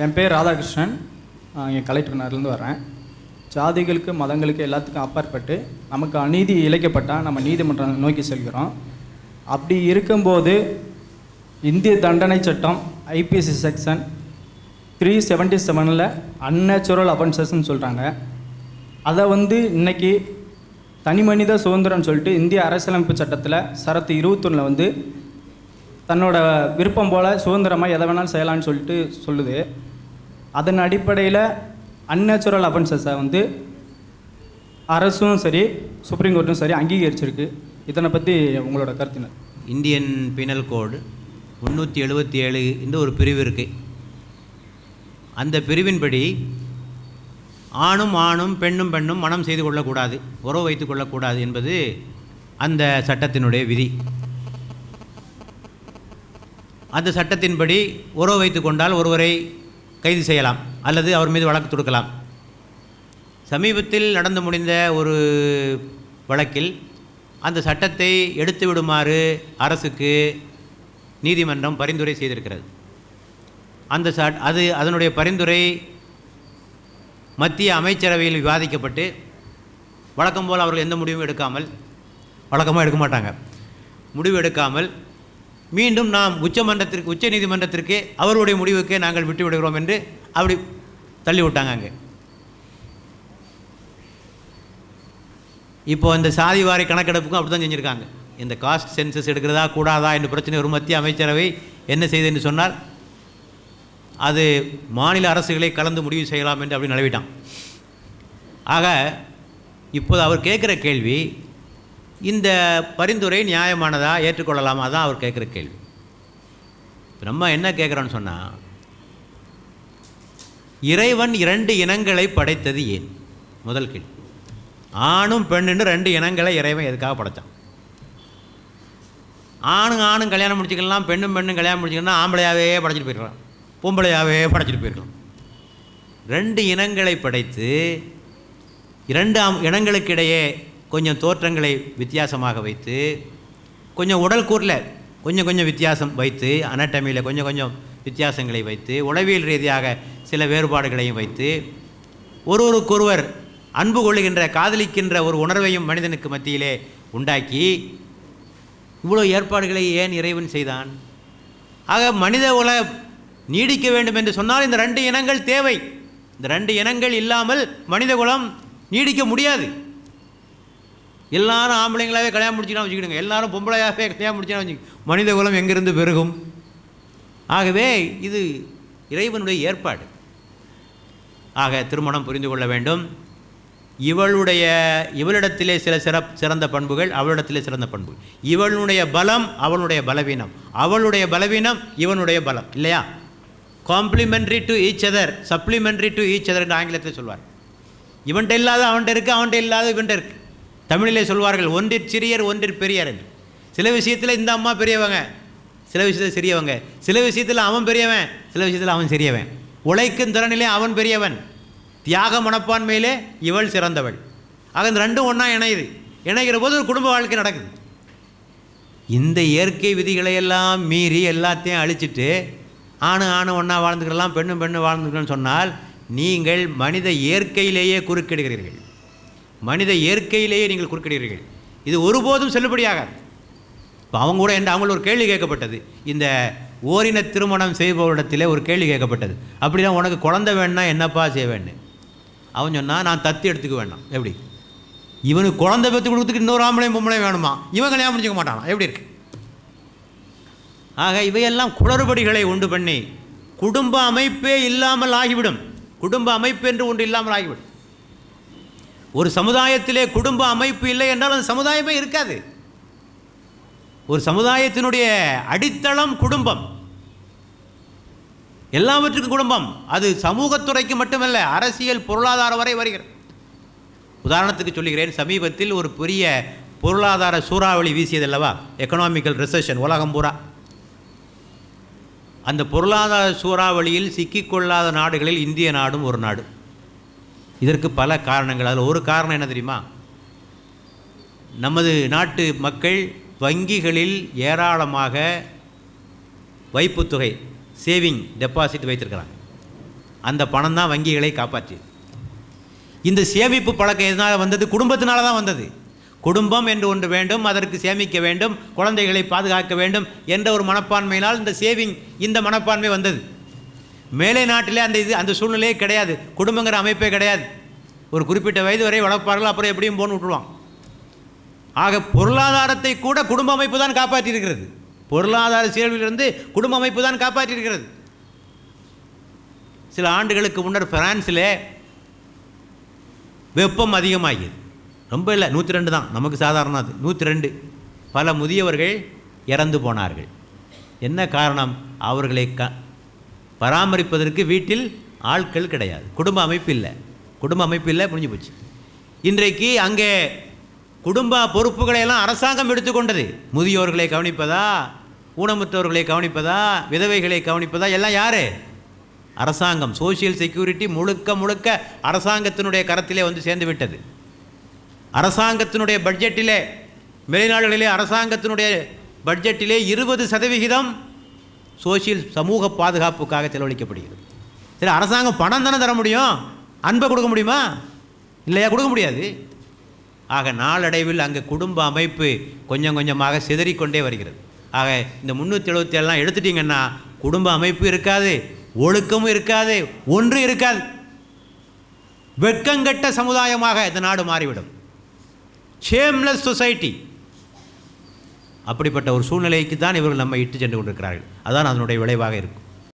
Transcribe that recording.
என் பேர் ராதாகிருஷ்ணன். இங்கே கலெக்டர் வரேன். ஜாதிகளுக்கு மதங்களுக்கு எல்லாத்துக்கும் அப்பாற்பட்டு நமக்கு அநீதி இழைக்கப்பட்டால் நம்ம நீதிமன்றம் நோக்கி செல்கிறோம். அப்படி இருக்கும்போது இந்திய தண்டனை சட்டம் ஐபிசி செக்ஷன் த்ரீ செவன்ட்டி செவனில் அன்நேச்சுரல் அஃபென்சஸ்ன்னு சொல்கிறாங்க அதை வந்து இன்றைக்கி தனி மனித சுதந்திரம்னு சொல்லிட்டு இந்திய அரசியலமைப்பு சட்டத்தில் சரத்து இருபத்தொன்னில் வந்து தன்னோட விருப்பம் போல் சுதந்திரமாக எதை வேணாலும் செய்யலாம்னு சொல்லிட்டு சொல்லுது. அதன் அடிப்படையில் அன்நேச்சுரல் அஃபென்சஸை வந்து அரசும் சரி சுப்ரீம் கோர்ட்டும் சரி அங்கீகரிச்சிருக்கு. இதனை பற்றி உங்களோட கருத்து இந்தியன் பீனல் கோடு முந்நூற்றி எழுபத்தி ஏழு என்று ஒரு பிரிவு இருக்குது அந்த பிரிவின்படி ஆணும் ஆணும் பெண்ணும் பெண்ணும் மனம் செய்து கொள்ளக்கூடாது உறவு வைத்து கொள்ளக்கூடாது என்பது அந்த சட்டத்தினுடைய விதி. அந்த சட்டத்தின்படி உறவு வைத்து கொண்டால் ஒருவரை கைது செய்யலாம் அல்லது அவர் மீது வழக்கு தொடுக்கலாம். சமீபத்தில் நடந்து முடிந்த ஒரு வழக்கில் அந்த சட்டத்தை எடுத்து விடுமாறு அரசுக்கு நீதிமன்றம் பரிந்துரை செய்திருக்கிறது. அந்த ச அது அதனுடைய பரிந்துரை மத்திய அமைச்சரவையில் விவாதிக்கப்பட்டு வழக்கம் போல் அவர்கள் எந்த முடிவும் எடுக்காமல் வழக்கமாக எடுக்க மாட்டாங்க. முடிவு எடுக்காமல் மீண்டும் நாம் உச்சமன்றத்திற்கு உச்ச நீதிமன்றத்திற்கு அவருடைய முடிவுக்கே நாங்கள் விட்டுவிடுகிறோம் என்று அப்படி தள்ளி விட்டாங்க அங்கே. இப்போ இந்த சாதி வாரி கணக்கெடுப்புக்கும் அப்படி தான் செஞ்சுருக்காங்க. இந்த காஸ்ட் சென்சஸ் எடுக்கிறதா கூடாதா என்ற பிரச்சனை ஒரு மத்திய அமைச்சரவை என்ன செய்து என்று சொன்னால் அது மாநில அரசுகளை கலந்து முடிவு செய்யலாம் என்று அப்படி நிலவிட்டான் ஆக இப்போது அவர் கேட்குற கேள்வி இந்த பரிந்துரை நியாயமானதா? ஏற்றுக்கொள்ளலாமா? தான் அவர் கேட்குற கேள்வி. நம்ம என்ன கேட்குறோன்னு சொன்னால் இறைவன் இரண்டு இனங்களை படைத்தது ஏன்? முதல் கேள்வி. ஆணும் பெண்ணுன்னு ரெண்டு இனங்களை இறைவன் எதுக்காக படைத்தான் ஆணும் ஆணும் கல்யாணம் முடிச்சுக்கலாம் பெண்ணும் பெண்ணும் கல்யாணம் முடிச்சுக்கலாம் ஆம்பளையாவே படைச்சிட்டு போயிருக்கலாம் பொம்பளையாவே படைச்சிட்டு போயிருக்கலாம் ரெண்டு இனங்களை படைத்து இரண்டு இனங்களுக்கிடையே கொஞ்சம் தோற்றங்களை வித்தியாசமாக வைத்து கொஞ்சம் உடல் கூறில் கொஞ்சம் கொஞ்சம் வித்தியாசம் வைத்து அனட்டமியில் கொஞ்சம் கொஞ்சம் வித்தியாசங்களை வைத்து உளவியல் ரீதியாக சில வேறுபாடுகளையும் வைத்து ஒருவருக்கொருவர் அன்பு கொள்ளுகின்ற காதலிக்கின்ற ஒரு உணர்வையும் மனிதனுக்கு மத்தியிலே உண்டாக்கி இவ்வளோ ஏற்பாடுகளை ஏன் இறைவன் செய்தான்? ஆக மனித உல நீடிக்க வேண்டும் என்று சொன்னால் இந்த ரெண்டு இனங்கள் தேவை. இந்த ரெண்டு இனங்கள் இல்லாமல் மனித குலம் நீடிக்க முடியாது. எல்லாரும் ஆம்பளைங்களாவே கல்யாணம் முடிச்சுக்கலாம் வச்சுக்கிடுங்க. எல்லாரும் பொம்பளையாகவே கல்யாணம் முடிச்சுக்கலாம் வச்சு மனித குலம் எங்கிருந்து பெருகும்? ஆகவே இது இறைவனுடைய ஏற்பாடு. ஆக திருமணம் புரிந்து கொள்ள வேண்டும். இவளுடைய இவளிடத்திலே சில சிறப் சிறந்த பண்புகள் அவளிடத்திலே சிறந்த பண்புகள். இவளுடைய பலம் அவளுடைய பலவீனம். அவளுடைய பலவீனம் இவனுடைய பலம். இல்லையா? Complementary to each other supplementary to each other என்று ஆங்கிலத்தில் சொல்வார் இவன்கிட்ட இல்லாத அவன்கிட்ட இருக்குது அவன்கிட்ட இல்லாத இவன்கிட்ட இருக்குது தமிழிலே சொல்வார்கள் ஒன்றிற் சிறியர் ஒன்றிற் பெரியர் என்று. சில விஷயத்தில் இந்த அம்மா பெரியவங்க சில விஷயத்தில் சிறியவங்க சில விஷயத்தில் அவன் பெரியவன் சில விஷயத்தில் அவன் சிறியவன். உழைக்கும் திறனிலே அவன் பெரியவன் தியாக மனப்பான்மையிலே இவள் சிறந்தவள். ஆக இந்த ரெண்டும் ஒன்றா இணையுது. இணைகிற போது ஒரு குடும்ப வாழ்க்கை நடக்குது. இந்த இயற்கை விதிகளை எல்லாம் மீறி எல்லாத்தையும் அழிச்சிட்டு ஆணு ஆணு ஒன்றா வாழ்ந்துக்கலாம் பெண்ணும் பெண்ணு வாழ்ந்துக்கலாம்னு சொன்னால் நீங்கள் மனித இயற்கையிலேயே குறுக்கிடுகிறீர்கள். மனித இயற்கையிலேயே நீங்கள் குறுக்கிடுகிறீர்கள். இது ஒருபோதும் செல்லுபடியாகாது. இப்போ அவங்க கூட என்ன அவங்கள ஒரு கேள்வி கேட்கப்பட்டது. இந்த ஓரின திருமணம் செய்பவரிடத்திலே ஒரு கேள்வி கேட்கப்பட்டது. அப்படின்னா உனக்கு குழந்தை வேணும்னா என்னப்பா செய்ய வேண்டும் அவன் சொன்னால் நான் தத்து எடுத்துக்க வேண்டாம். எப்படி? இவனுக்கு குழந்தை பெற்று கொடுத்துக்கு இன்னொரு ஆம்பளையும் பொம்பளையும் வேணுமா? இவன் கல்யாணம் முடிச்சுக்க மாட்டானா? எப்படி இருக்கு? ஆக இவையெல்லாம் குளறுபடிகளை உண்டு பண்ணி குடும்ப அமைப்பே இல்லாமல் ஆகிவிடும். குடும்ப அமைப்பு என்று ஒன்று இல்லாமல் ஆகிவிடும். ஒரு சமுதாயத்திலே குடும்ப அமைப்பு இல்லை என்றால் அந்த சமுதாயமே இருக்காது. ஒரு சமுதாயத்தினுடைய அடித்தளம் குடும்பம். எல்லாவற்றுக்கும் குடும்பம். அது சமூகத்துறைக்கு மட்டுமல்ல அரசியல் பொருளாதார வரை வருகிறது. உதாரணத்துக்கு சொல்லுகிறேன் சமீபத்தில் ஒரு பெரிய பொருளாதார சூறாவளி வீசியதல்லவா எக்கனாமிக்கல் ரிசெஷன் உலகம் பூரா. அந்த பொருளாதார சூறாவளியில் சிக்கிக்கொள்ளாத நாடுகளில் இந்திய நாடும் ஒரு நாடு. இதற்கு பல காரணங்கள். அதில் ஒரு காரணம் என்ன தெரியுமா? நமது நாட்டு மக்கள் வங்கிகளில் ஏராளமாக வைப்புத்தொகை சேவிங் டெபாசிட் வைத்திருக்கிறாங்க. அந்த பணம் தான் வங்கிகளை காப்பாற்றியது. இந்த சேமிப்பு பழக்கம் எதனால் வந்தது? குடும்பத்தினால தான் வந்தது. குடும்பம் என்று ஒன்று வேண்டும் அதற்கு சேமிக்க வேண்டும் குழந்தைகளை பாதுகாக்க வேண்டும் என்ற ஒரு மனப்பான்மையினால் இந்த சேவிங் இந்த மனப்பான்மை வந்தது. மேலை நாட்டிலே அந்த இது அந்த சூழ்நிலையே கிடையாது. குடும்பங்கிற அமைப்பே கிடையாது. ஒரு குறிப்பிட்ட வயது வரை வளர்ப்பார்கள் அப்புறம் எப்படியும் போன்னு விட்டுருவான் ஆக பொருளாதாரத்தை கூட குடும்ப அமைப்பு தான் காப்பாற்றியிருக்கிறது. பொருளாதார சீரழிவிலிருந்து குடும்ப அமைப்பு தான் காப்பாற்றியிருக்கிறது. சில ஆண்டுகளுக்கு முன்னர் பிரான்ஸில் வெப்பம் அதிகமாகியது. ரொம்ப இல்லை நூற்றி ரெண்டு தான். நமக்கு சாதாரண அது. நூற்றி ரெண்டு பல முதியவர்கள் இறந்து போனார்கள். என்ன காரணம்? அவர்களை க பராமரிப்பதற்கு வீட்டில் ஆட்கள் கிடையாது. குடும்ப அமைப்பு இல்லை. குடும்ப அமைப்பு இல்லை புரிஞ்சு போச்சு. இன்றைக்கு அங்கே குடும்ப பொறுப்புகளை எல்லாம் அரசாங்கம் எடுத்துக்கொண்டது முதியோர்களை கவனிப்பதா? ஊனமுற்றோர்களை கவனிப்பதா? விதவைகளை கவனிப்பதா? எல்லாம் யார்? அரசாங்கம். சோஷியல் செக்யூரிட்டி முழுக்க முழுக்க அரசாங்கத்தினுடைய கரத்திலே வந்து சேர்ந்து விட்டது. அரசாங்கத்தினுடைய பட்ஜெட்டிலே வெளிநாடுகளிலே அரசாங்கத்தினுடைய பட்ஜெட்டிலே இருபது சதவிகிதம் சோஷியல் சமூக பாதுகாப்புக்காக செலவழிக்கப்படுகிறது. சரி அரசாங்கம் பணம் தானே தர முடியும்? அன்பை கொடுக்க முடியுமா? இல்லையா? கொடுக்க முடியாது. ஆக நாளடைவில் அங்கே குடும்ப அமைப்பு கொஞ்சம் கொஞ்சமாக சிதறிக்கொண்டே வருகிறது. ஆக இந்த முந்நூற்றி எழுபத்தி ஏழுலாம் எடுத்துட்டிங்கன்னா குடும்ப அமைப்பு இருக்காது ஒழுக்கமும் இருக்காது ஒன்று இருக்காது. வெட்கங்கெட்ட சமுதாயமாக இந்த நாடு மாறிவிடும். ஷேம்லெஸ் சொசைட்டி அப்படிப்பட்ட ஒரு சூழ்நிலைக்கு தான் இவர்கள் நம்ம இட்டு சென்று கொண்டிருக்கிறார்கள். அதான் அதனுடைய விளைவாக இருக்கும்.